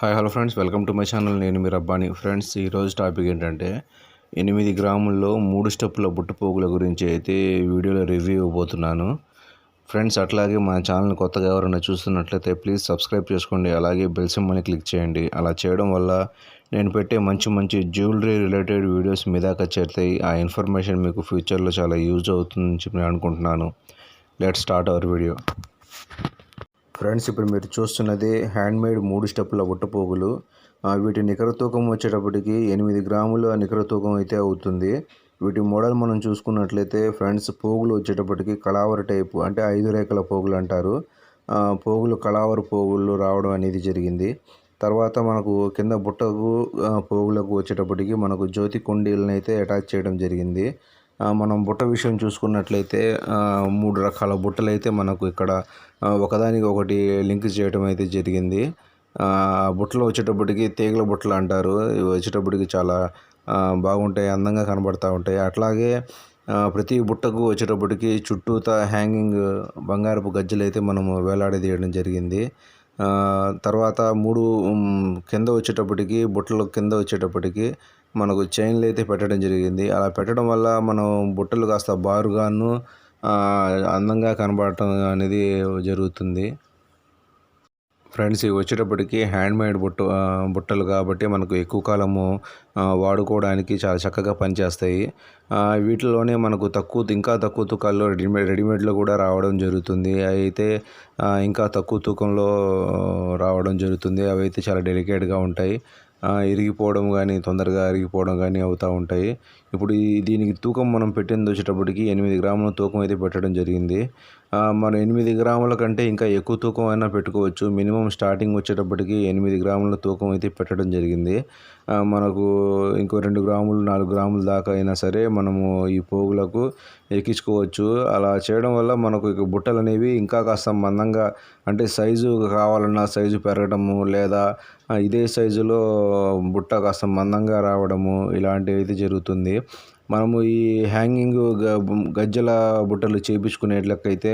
Hi hello friends. Welcome to my channel. నేను మీ Rabbani. Friends ఈరోజు టాపిక్ ఏంటంటే ఎనిమిది గ్రాముల్లో మూడు స్టెప్పుల బుట్టపోగుల గురించి అయితే వీడియోలో రివ్యూ ఇవ్వబోతున్నాను. ఫ్రెండ్స్ అట్లాగే మా ఛానల్ కొత్తగా ఎవరైనా చూస్తున్నట్లయితే ప్లీజ్ సబ్స్క్రైబ్ చేసుకోండి. అలాగే బెల్ సింబల్ని క్లిక్ చేయండి. అలా చేయడం వల్ల నేను పెట్టే మంచి మంచి జ్యువెలరీ రిలేటెడ్ వీడియోస్ మీ దాకా చేరుతాయి. ఆ ఇన్ఫర్మేషన్ మీకు ఫ్యూచర్లో చాలా యూజ్ అవుతుందని చెప్పి నేను అనుకుంటున్నాను. Let start our video. Friends ఇప్పుడు మీరు చూస్తున్నది హ్యాండ్మేడ్ మూడు స్టెప్పుల బుట్టపోగులు వీటి నికర తూకం వచ్చేటప్పటికి ఎనిమిది గ్రాముల నికర తూకం అయితే అవుతుంది. వీటి మోడల్ మనం చూసుకున్నట్లయితే ఫ్రెండ్స్ పోగులు వచ్చేటప్పటికి కళావర టైపు అంటే ఐదు రేఖల పోగులు అంటారు. పోగులు కళావర పోగులు రావడం అనేది జరిగింది. తర్వాత మనకు కింద బుట్టకు పోగులకు వచ్చేటప్పటికి మనకు జ్యోతి కుండీలను అయితే అటాచ్ చేయడం జరిగింది. మనం బుట్ట విషయం చూసుకున్నట్లయితే మూడు రకాల బుట్టలు అయితే మనకు ఇక్కడ ఒకదానికి ఒకటి లింక్ చేయడం అయితే జరిగింది. బుట్టలు వచ్చేటప్పటికి తీగల బుట్టలు అంటారు. ఇవి వచ్చేటప్పటికి చాలా బాగుంటాయి అందంగా కనబడతా ఉంటాయి. అట్లాగే ప్రతి బుట్టకు వచ్చేటప్పటికి చుట్టూతా హ్యాంగింగ్ బంగారపు గజ్జలు అయితే మనము వేలాడదీయడం జరిగింది. తర్వాత మూడు కింద వచ్చేటప్పటికి బుట్టలు కింద వచ్చేటప్పటికి మనకు చైన్లు అయితే పెట్టడం జరిగింది. అలా పెట్టడం వల్ల మనం బుట్టలు కాస్త బారుగాను అందంగా కనబడటం అనేది జరుగుతుంది. ఫ్రెండ్స్ ఇవి వచ్చేటప్పటికి హ్యాండ్మేడ్ బుట్ట బుట్టలు కాబట్టి మనకు ఎక్కువ కాలము వాడుకోవడానికి చాలా చక్కగా పనిచేస్తాయి. వీటిలోనే మనకు తక్కువ ఇంకా తక్కువ తూకాల్లో రెడీమేడ్ రెడీమేడ్లో కూడా రావడం జరుగుతుంది. అయితే ఇంకా తక్కువ తూకంలో రావడం జరుగుతుంది. అవి అయితే చాలా డెలికేట్గా ఉంటాయి. ఇరిగిపోవడం కానీ తొందరగా ఇరిగిపోవడం కానీ అవుతూ ఉంటాయి. ఇప్పుడు ఈ దీనికి తూకం మనం పెట్టింది వచ్చేటప్పటికి ఎనిమిది గ్రాముల తూకం అయితే పెట్టడం జరిగింది. మనం ఎనిమిది గ్రాముల కంటే ఇంకా ఎక్కువ తూకం అయినా పెట్టుకోవచ్చు. మినిమం స్టార్టింగ్ వచ్చేటప్పటికి ఎనిమిది గ్రాముల తూకం అయితే పెట్టడం జరిగింది. మనకు ఇంకో రెండు గ్రాములు నాలుగు గ్రాముల దాకా అయినా సరే మనము ఈ పోగులకు ఎక్కించుకోవచ్చు. అలా చేయడం వల్ల మనకు ఇక బుట్టలు అనేవి ఇంకా కాస్త మందంగా అంటే సైజు కావాలన్నా సైజు పెరగడము లేదా ఇదే సైజులో బుట్ట కాస్త మందంగా రావడము ఇలాంటివి అయితే జరుగుతుంది. మనము ఈ హ్యాంగింగ్ గజ్జెల గజ్జల బుట్టలు చేయించుకునేట్లకైతే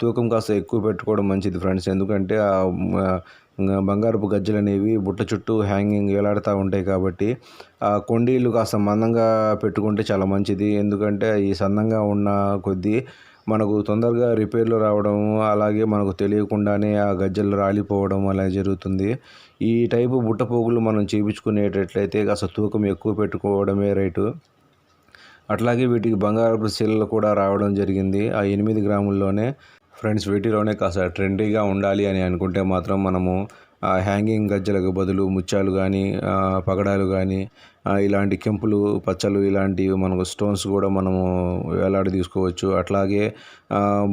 తూకం కాస్త ఎక్కువ పెట్టుకోవడం మంచిది ఫ్రెండ్స్. ఎందుకంటే ఆ బంగారపు గజ్జలు అనేవి బుట్ట చుట్టూ హ్యాంగింగ్ వేలాడుతూ ఉంటాయి కాబట్టి ఆ కొండీలు కాస్త మందంగా పెట్టుకుంటే చాలా మంచిది. ఎందుకంటే ఈ సన్నంగా ఉన్న కొద్దీ మనకు తొందరగా రిపేర్లు రావడం అలాగే మనకు తెలియకుండానే ఆ గజ్జలు రాలిపోవడం అలా జరుగుతుంది. ఈ టైపు బుట్ట పోగులు మనం చేయించుకునేటట్లయితే కాస్త తూకం ఎక్కువ పెట్టుకోవడమే రైటు. అట్లాగే వీటికి బంగారపు శీలలు కూడా రావడం జరిగింది. ఆ ఎనిమిది గ్రాముల్లోనే ఫ్రెండ్స్ వీటిలోనే కాస్త ట్రెండీగా ఉండాలి అని అనుకుంటే మాత్రం మనము ఆ హ్యాంగింగ్ గజ్జలకు బదులు ముత్యాలు కానీ పగడాలు కానీ ఇలాంటి కెంపులు పచ్చలు ఇలాంటివి మనకు స్టోన్స్ కూడా మనము వేలాడి తీసుకోవచ్చు. అట్లాగే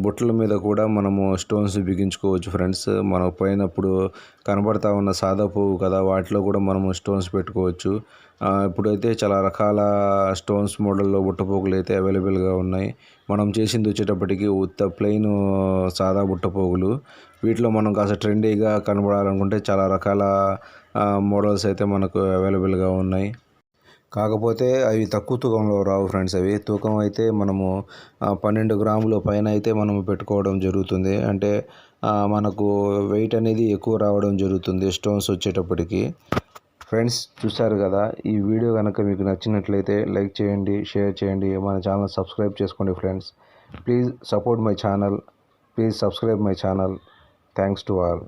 బుట్టల మీద కూడా మనము స్టోన్స్ బిగించుకోవచ్చు ఫ్రెండ్స్ మనం పోయినప్పుడు కనబడతా ఉన్న సాదా పువ్వు కదా వాటిలో కూడా మనము స్టోన్స్ పెట్టుకోవచ్చు. ఇప్పుడైతే చాలా రకాల స్టోన్స్ మోడల్లో బుట్టపోగులు అయితే అవైలబుల్గా ఉన్నాయి. మనం చేసింది వచ్చేటప్పటికి ఉత్త ప్లెయిన్ సాదా బుట్టపోగులు. వీటిలో మనం కాస్త ట్రెండీగా కనబడాలనుకుంటే చాలా రకాల మోడల్స్ అయితే మనకు అవైలబుల్గా ఉన్నాయి. కాకపోతే అవి తక్కువ తూకంలో రావు ఫ్రెండ్స్ అవి. తూకం అయితే మనము పన్నెండు గ్రాముల పైన అయితే మనం పెట్టుకోవడం జరుగుతుంది. అంటే మనకు వెయిట్ అనేది ఎక్కువ రావడం జరుగుతుంది స్టోన్స్ వచ్చేటప్పటికి. ఫ్రెండ్స్ చూసారు కదా ఈ వీడియో కనుక మీకు నచ్చినట్లయితే లైక్ చేయండి షేర్ చేయండి మన ఛానల్ సబ్స్క్రైబ్ చేసుకోండి friends. Please support my channel please subscribe my channel. Thanks to all.